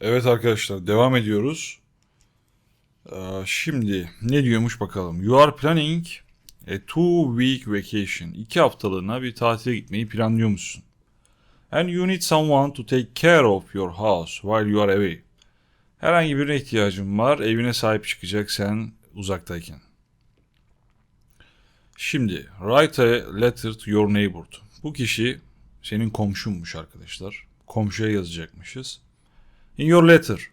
Evet arkadaşlar devam ediyoruz. Ee, şimdi ne diyormuş bakalım. You are planning a two week vacation. İki haftalığına bir tatile gitmeyi planlıyormuşsun. And you need someone to take care of your house while you are away. Herhangi birine ihtiyacın var. Evine sahip çıkacak sen uzaktayken. Şimdi write a letter to your neighbor. Bu kişi senin komşunmuş arkadaşlar. Komşuya yazacakmışız. In your letter,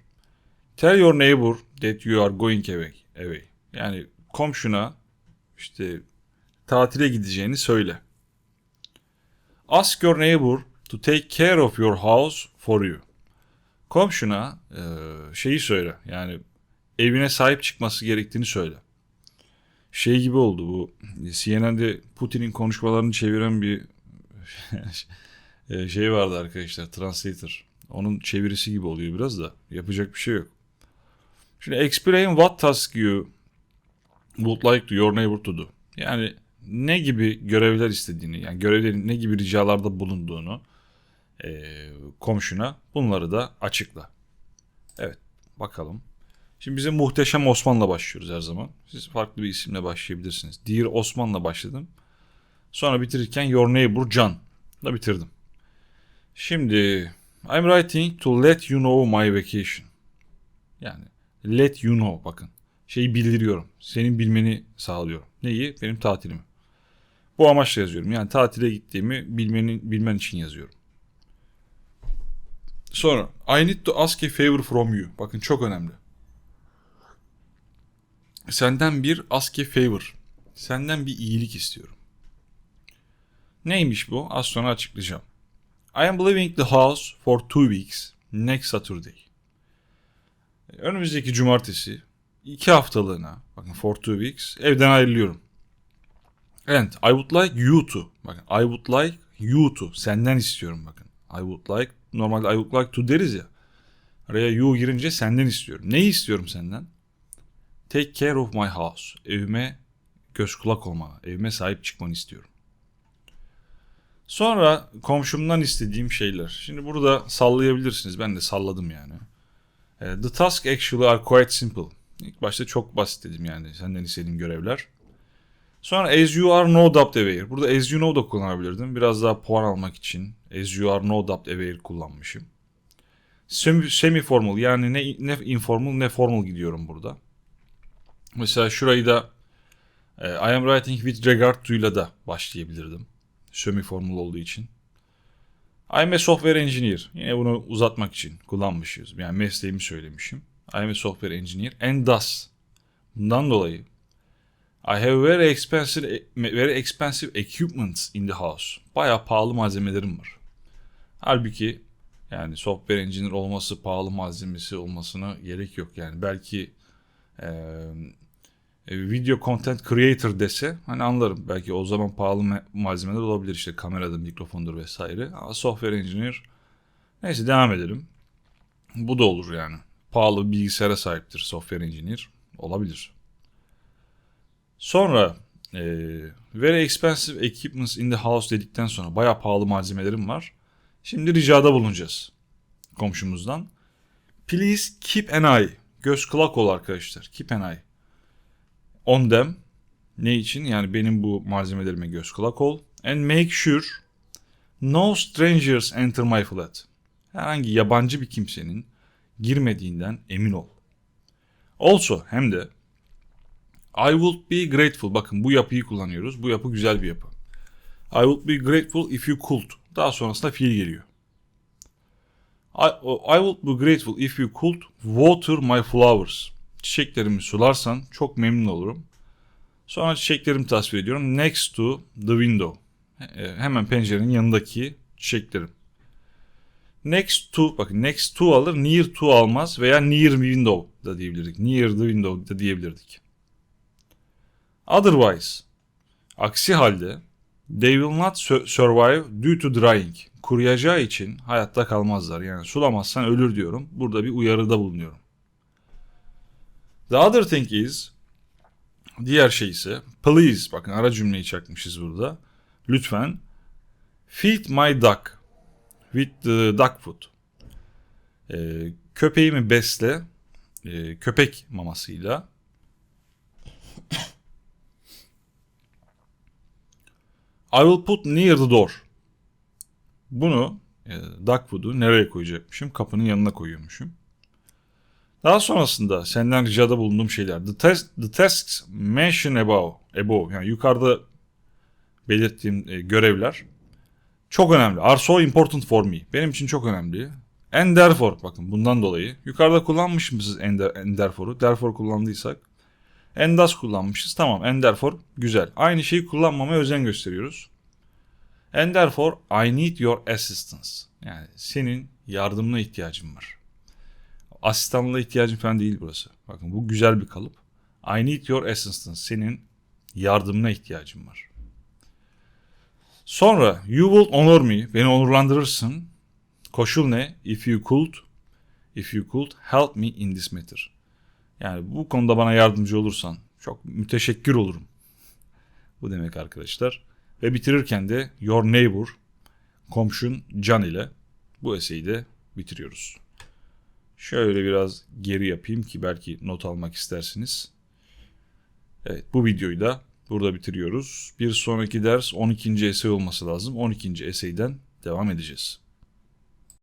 tell your neighbor that you are going away. away. Yani komşuna işte tatile gideceğini söyle. Ask your neighbor to take care of your house for you. Komşuna e, şeyi söyle. Yani evine sahip çıkması gerektiğini söyle. Şey gibi oldu bu. CNN'de Putin'in konuşmalarını çeviren bir şey vardı arkadaşlar. Translator. Onun çevirisi gibi oluyor biraz da. Yapacak bir şey yok. Şimdi explain what task you would like to your neighbor to do. Yani ne gibi görevler istediğini, yani görevlerin ne gibi ricalarda bulunduğunu e, komşuna bunları da açıkla. Evet, bakalım. Şimdi bize Muhteşem Osman'la başlıyoruz her zaman. Siz farklı bir isimle başlayabilirsiniz. Dear Osman'la başladım. Sonra bitirirken Your Neighbor Can'la bitirdim. Şimdi I'm writing to let you know my vacation. Yani let you know bakın. Şeyi bildiriyorum. Senin bilmeni sağlıyorum. Neyi? Benim tatilimi. Bu amaçla yazıyorum. Yani tatile gittiğimi bilmeni, bilmen için yazıyorum. Sonra I need to ask a favor from you. Bakın çok önemli. Senden bir ask a favor. Senden bir iyilik istiyorum. Neymiş bu? Az sonra açıklayacağım. I am leaving the house for two weeks next Saturday. Önümüzdeki cumartesi iki haftalığına bakın for two weeks evden ayrılıyorum. And I would like you to bakın I would like you to senden istiyorum bakın. I would like normalde I would like to deriz ya. Araya you girince senden istiyorum. Neyi istiyorum senden? Take care of my house. Evime göz kulak olmanı, evime sahip çıkmanı istiyorum. Sonra komşumdan istediğim şeyler. Şimdi burada sallayabilirsiniz. Ben de salladım yani. E, The task actually are quite simple. İlk başta çok basit dedim yani senden istediğim görevler. Sonra as you are no doubt aware. Burada as you know da kullanabilirdim. Biraz daha puan almak için as you are no doubt aware kullanmışım. Semi, formal yani ne, ne informal ne formal gidiyorum burada. Mesela şurayı da e, I am writing with regard to'yla da başlayabilirdim semi formal olduğu için. I'm a software engineer. Yine bunu uzatmak için kullanmışız. Yani mesleğimi söylemişim. I'm a software engineer and thus. Bundan dolayı I have very expensive very expensive equipment in the house. Bayağı pahalı malzemelerim var. Halbuki yani software engineer olması pahalı malzemesi olmasına gerek yok. Yani belki e, video content creator dese hani anlarım. Belki o zaman pahalı malzemeler olabilir işte kameradır, mikrofondur vesaire. Ama software engineer neyse devam edelim. Bu da olur yani. Pahalı bir bilgisayara sahiptir software engineer. Olabilir. Sonra e, very expensive equipments in the house dedikten sonra bayağı pahalı malzemelerim var. Şimdi ricada bulunacağız komşumuzdan. Please keep an eye. Göz kulak ol arkadaşlar. Keep an eye on them. Ne için? Yani benim bu malzemelerime göz kulak ol. And make sure no strangers enter my flat. Herhangi yabancı bir kimsenin girmediğinden emin ol. Also hem de I would be grateful. Bakın bu yapıyı kullanıyoruz. Bu yapı güzel bir yapı. I would be grateful if you could. Daha sonrasında fiil geliyor. I, I would be grateful if you could water my flowers çiçeklerimi sularsan çok memnun olurum. Sonra çiçeklerimi tasvir ediyorum. Next to the window. Hemen pencerenin yanındaki çiçeklerim. Next to, bakın next to alır, near to almaz veya near window da diyebilirdik. Near the window da diyebilirdik. Otherwise, aksi halde they will not survive due to drying. Kuruyacağı için hayatta kalmazlar. Yani sulamazsan ölür diyorum. Burada bir uyarıda bulunuyorum. The other thing is diğer şey ise please bakın ara cümleyi çakmışız burada. Lütfen feed my duck with the duck food. Ee, köpeğimi besle e, köpek mamasıyla. I will put near the door. Bunu e, dog food'u nereye koyacakmışım? Kapının yanına koyuyormuşum. Daha sonrasında senden ricada bulunduğum şeyler. The, test, the tasks mentioned above, above yani yukarıda belirttiğim e, görevler çok önemli. Are so important for me. Benim için çok önemli. And therefore bakın bundan dolayı. Yukarıda kullanmışız and, and therefore'u. Therefore kullandıysak. And thus kullanmışız. Tamam and therefore güzel. Aynı şeyi kullanmamaya özen gösteriyoruz. And therefore I need your assistance. Yani senin yardımına ihtiyacım var. Asistanlığa ihtiyacım falan değil burası. Bakın bu güzel bir kalıp. I need your assistance. Senin yardımına ihtiyacım var. Sonra you will honor me. Beni onurlandırırsın. Koşul ne? If you could, if you could help me in this matter. Yani bu konuda bana yardımcı olursan çok müteşekkir olurum. Bu demek arkadaşlar. Ve bitirirken de your neighbor, komşun Can ile bu eseyi de bitiriyoruz. Şöyle biraz geri yapayım ki belki not almak istersiniz. Evet bu videoyu da burada bitiriyoruz. Bir sonraki ders 12. esey olması lazım. 12. eseyden devam edeceğiz.